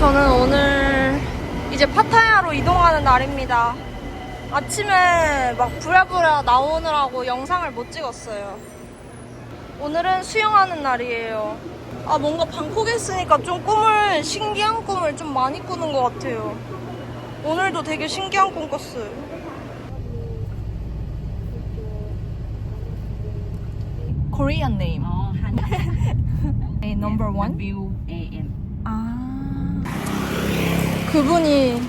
저는 오늘 이제 파타야로 이동하는 날입니다. 아침에 막 부랴부랴 나오느라고 영상을 못 찍었어요. 오늘은 수영하는 날이에요. 아, 뭔가 방콕에 있으니까 좀 꿈을, 신기한 꿈을 좀 많이 꾸는 것 같아요. 오늘도 되게 신기한 꿈 꿨어요. Korean name. Han 네, number one. 그분이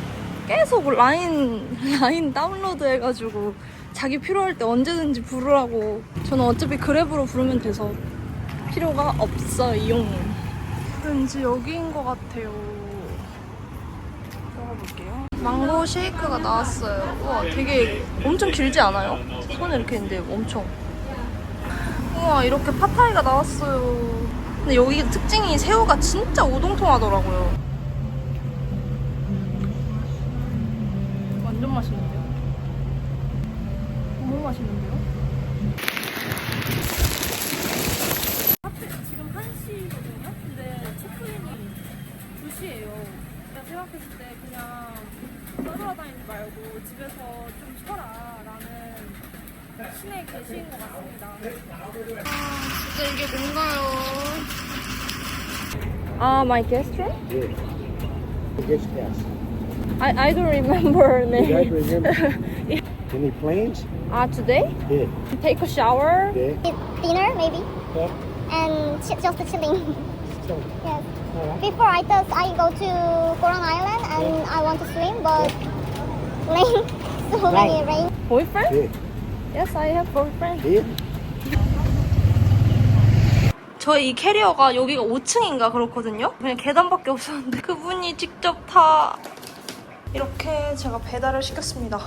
계속 라인, 라인 다운로드 해가지고 자기 필요할 때 언제든지 부르라고. 저는 어차피 그랩으로 부르면 돼서 필요가 없어요. 왠지 여기인 것 같아요. 들어가 볼게요. 망고 쉐이크가 나왔어요. 우와, 되게 엄청 길지 않아요? 손에 이렇게 있는데 엄청. 우와, 이렇게 파타이가 나왔어요. 근데 여기 특징이 새우가 진짜 오동통하더라고요. 완전 맛있는데요? 너무 맛있는데요? 지금 1시거든요? 근데 체크인이 2시예요. 제가 생각했을 때 그냥 떠돌아다니지 말고 집에서 좀 쉬어라 라는 신의 계시인 것 같습니다. 아, 진짜 이게 뭔가요? 아, my guest room? Yes. Guest house. I, I don't remember You don't name. remember? Any plans? Ah, today? Yeah. Take a shower? Yeah. dinner maybe Yeah. and ch- just chilling. So, yes. all right. Before I thought I go to Coron Island and I want to swim, but rain, so many rain. Boyfriend? Yeah. Yes, I have boyfriend. Yeah. 저희 이 캐리어가 여기가 5층인가 그렇거든요? 그냥 계단밖에 없었는데 그분이 직접 다 이렇게 제가 배달을 시켰습니다.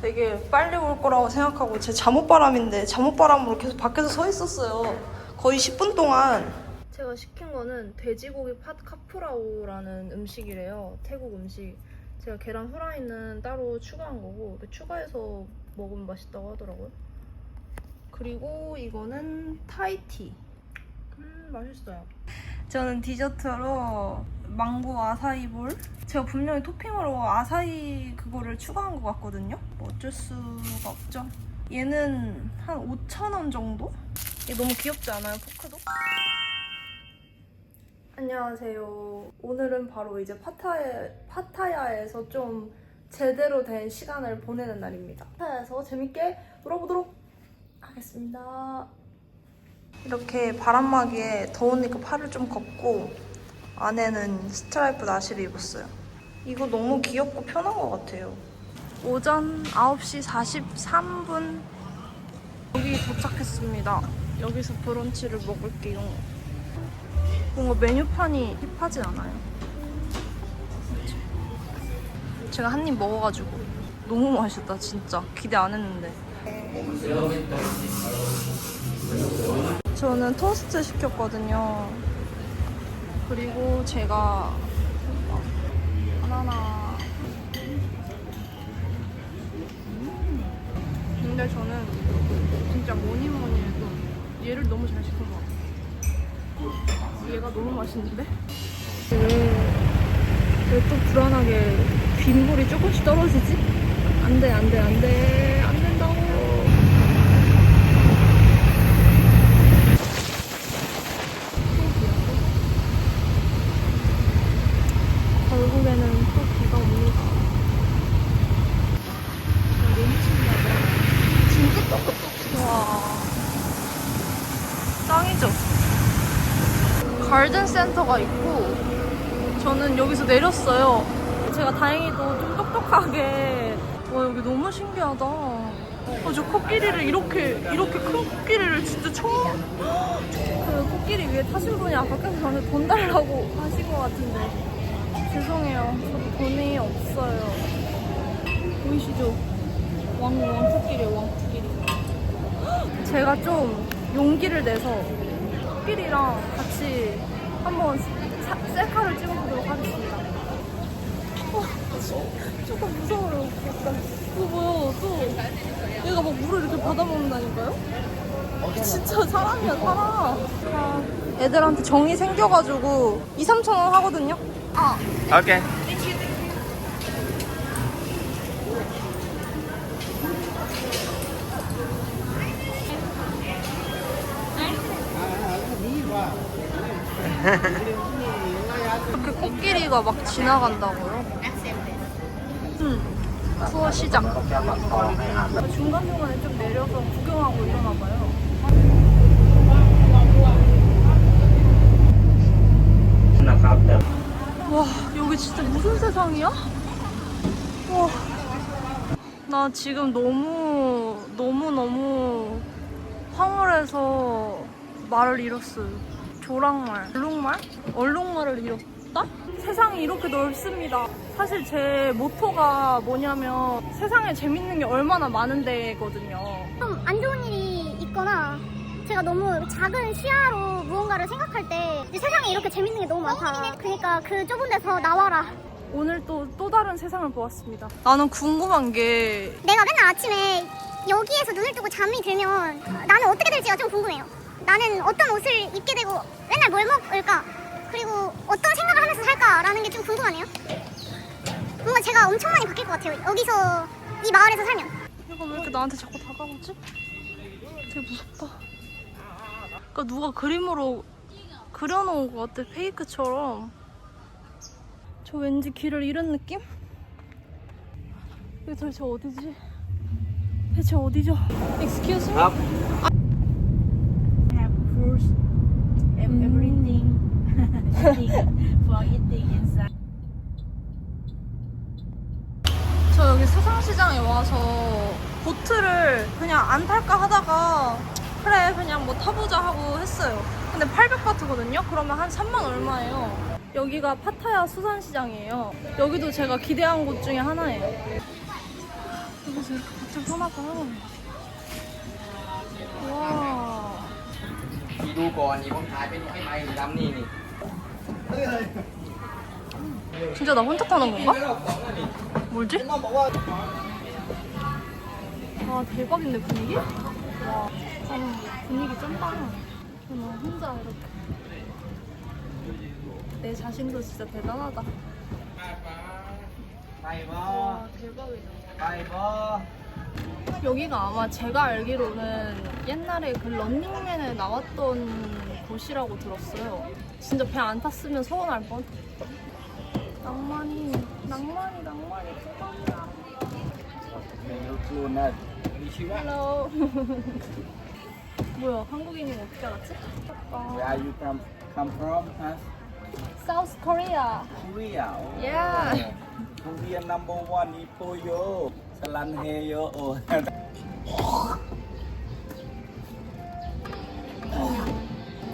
되게 빨리 올 거라고 생각하고 제 잠옷바람인데 잠옷바람으로 계속 밖에서 서 있었어요. 거의 10분 동안. 제가 시킨 거는 돼지고기 팥 카프라우라는 음식이래요. 태국 음식. 제가 계란 후라이는 따로 추가한 거고 추가해서 먹으면 맛있다고 하더라고요. 그리고 이거는 타이티. 음, 맛있어요. 저는 디저트로 망고 아사이 볼. 제가 분명히 토핑으로 아사이 그거를 추가한 것 같거든요. 뭐 어쩔 수가 없죠. 얘는 한 5,000원 정도? 얘 너무 귀엽지 않아요, 포크도? 안녕하세요. 오늘은 바로 이제 파타야, 파타야에서 좀 제대로 된 시간을 보내는 날입니다. 파타야에서 재밌게 놀아보도록 하겠습니다. 이렇게 바람막이에 더우니까 팔을 좀 걷고 안에는 스트라이프 나시를 입었어요. 이거 너무 귀엽고 편한 것 같아요. 오전 9시 43분 여기 도착했습니다. 여기서 브런치를 먹을게요. 뭔가 메뉴판이 힙하지 않아요. 제가 한 입 먹어가지고 너무 맛있다 진짜 기대 안 했는데. 저는 토스트 시켰거든요. 그리고 제가 바나나. 근데 저는 진짜 뭐니 뭐니 해도 얘를 너무 잘 시킨 것 같아요. 얘가 너무 맛있는데? 왜또 불안하게 빗물이 조금씩 떨어지지? 안 돼, 안 돼, 안 돼. 안 된다고. 결국에는 또 비가 옵니다. 너무 신기하다. 진짜 똑똑똑. 와. 짱이죠? 가든 센터가 있고, 저는 여기서 내렸어요. 제가 다행히도 좀 똑똑하게. 와, 여기 너무 신기하다. 어, 저 코끼리를 이렇게, 이렇게 큰 코끼리를 진짜 처음. 그 코끼리 위에 타신 분이 아까 계속 저한테 돈 달라고 하신 것 같은데. 죄송해요. 저도 돈이 없어요. 보이시죠? 왕, 왕코끼리요, 왕코끼리. 제가 좀 용기를 내서 코끼리랑 같이 한번 사- 셀카를 찍어보도록 하겠습니다. 어, 조금 무서워요. 약간. 이거 뭐야, 또. 얘가 막 물을 이렇게 받아먹는다니까요? 진짜 사람이야, 사람. 아, 애들한테 정이 생겨가지고 2, 3천 원 하거든요. 어. Okay. 이 렇게 코끼리가 막 지나간다고요? 응. 투어 시장. 중간중간에 좀 내려서 구경하고 이러나 봐요. 와, 여기 진짜 무슨 세상이야? 와. 나 지금 너무, 너무너무 황홀해서 말을 잃었어요. 조랑말, 얼룩말? 얼룩말을 잃었다? 세상이 이렇게 넓습니다. 사실 제 모토가 뭐냐면 세상에 재밌는 게 얼마나 많은데거든요. 좀 안 좋은 일이 있거나 제가 너무 작은 시야로 무언가를 생각할 때 세상에 이렇게 재밌는 게 너무 많다. 그러니까 그 좁은 데서 나와라. 오늘 또, 또 다른 세상을 보았습니다. 나는 궁금한 게 내가 맨날 아침에 여기에서 눈을 뜨고 잠이 들면 나는 어떻게 될지가 좀 궁금해요. 나는 어떤 옷을 입게 되고 맨날 뭘 먹을까? 그리고 어떤 생각을 하면서 살까라는 게 좀 궁금하네요. 뭔가 제가 엄청 많이 바뀔 것 같아요. 여기서 이 마을에서 살면. 얘가 왜 이렇게 나한테 자꾸 다가오지? 되게 무섭다. 그러니까 누가 그림으로 그려놓은 것 같아, 페이크처럼. 저 왠지 길을 잃은 느낌? 이게 도대체 어디지? 대체 어디죠? Excuse me? Fruits and everything. Eating. For eating inside. 저 여기 수상시장에 와서 보트를 그냥 안 탈까 하다가 그래 그냥 뭐 타보자 하고 했어요. 근데 800바트거든요? 그러면 한 3만 얼마예요? 여기가 파타야 수산시장이에요. 여기도 제가 기대한 곳 중에 하나예요. 여기서 이렇게 보트 편하고 와 ดูก่อนนี่ผมถ่ายเป็นไอ้ไม้ดำนี่นี่ 진짜 나 혼자 타는 건가? 뭐지? 아 대박인데 분위기? 와 아니, 분위기 쩐다 저는 혼자 이렇게 내 자신도 진짜 대단하다 ไปบ่ 와 대박이다 ไปบ่ 여기가 아마 제가 알기로는 옛날에 그 런닝맨에 나왔던 곳이라고 들었어요. 진짜 배 안 탔으면 서운할 뻔. 낭만이, 낭만이, 낭만이 대박이야. Hello. 뭐야, 한국인이 어떻게 알았지? Where you come, come from? Huh? South Korea. Korea. Oh. Yeah. Korea number one, 이뻐요. 살란해요 어.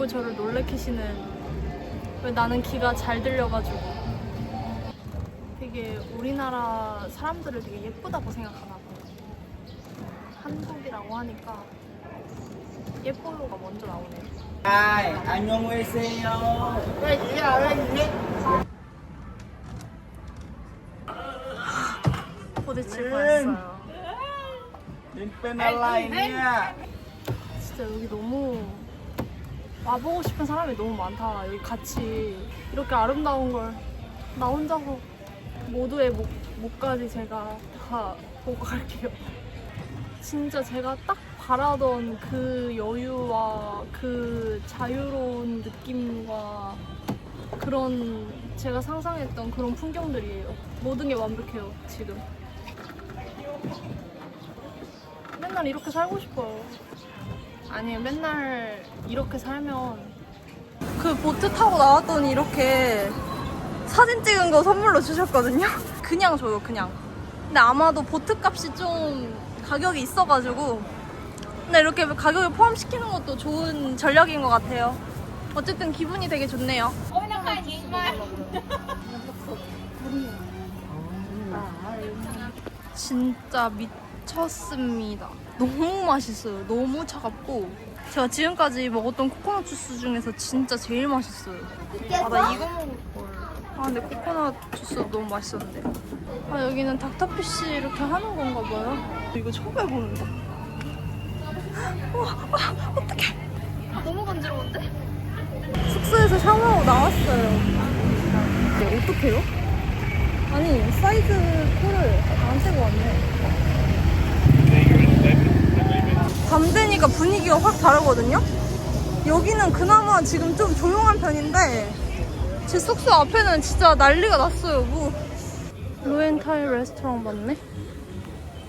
자꾸 저를 놀래키시는 왜 나는 귀가 잘 들려가지고 되게 우리나라 사람들을 되게 예쁘다고 생각하나 봐요 한국이라고 하니까 예뻐요가 먼저 나오네요 Hai, 안녕하세요. 도대 부딪힐 음. 뻔했어요. 민 빼는 라인이야. 진짜 여기 너무 와보고 싶은 사람이 너무 많다. 여기 같이 이렇게 아름다운 걸 나 혼자서 모두의 목, 목까지 제가 다 보고 갈게요. 진짜 제가 딱 바라던 그 여유와 그 자유로운 느낌과 그런 제가 상상했던 그런 풍경들이에요. 모든 게 완벽해요, 지금. 맨날 이렇게 살고 싶어요. 아니 맨날 이렇게 살면. 그 보트 타고 나왔더니 이렇게 사진 찍은 거 선물로 주셨거든요? 그냥 줘요 그냥. 근데 아마도 보트 값이 좀 가격이 있어가지고. 근데 이렇게 가격을 포함시키는 것도 좋은 전략인 것 같아요. 어쨌든 기분이 되게 좋네요 진짜 미쳤습니다. 너무 맛있어요. 너무 차갑고 제가 지금까지 먹었던 코코넛 주스 중에서 진짜 제일 맛있어요. 아 나 이거 먹을 걸. 아 근데 코코넛 주스 너무 맛있었는데. 아 여기는 닥터피쉬 이렇게 하는 건가 봐요. 이거 처음 해보는 거. 와, 아, 어떡해. 아, 너무 간지러운데? 숙소에서 샤워하고 나왔어요. 네, 어떡해요? 아니, 사이즈 코를 안 떼고 왔네. 밤 되니까 분위기가 확 다르거든요? 여기는 그나마 지금 좀 조용한 편인데, 제 숙소 앞에는 진짜 난리가 났어요, 뭐. 로엔타일 레스토랑 맞네?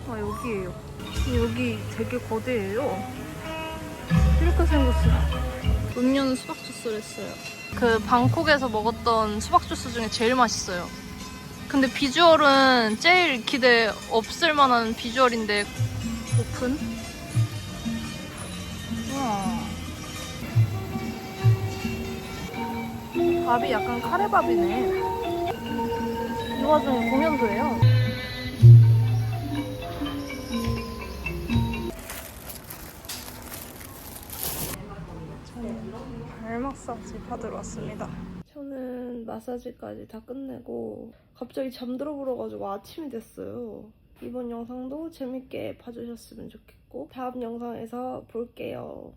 아, 여기에요. 여기 되게 거대해요. 이렇게 생겼어요. 음료는 수박 주스를 했어요. 그 방콕에서 먹었던 수박 주스 중에 제일 맛있어요. 근데 비주얼은 제일 기대 없을 만한 비주얼인데 오픈? 우와. 밥이 약간 카레밥이네. 이 와중에 공연도 해요. 발 마사지 받으러 왔습니다. 마사지까지 다 끝내고 갑자기 잠들어 버려가지고 아침이 됐어요. 이번 영상도 재밌게 봐주셨으면 좋겠고 다음 영상에서 볼게요.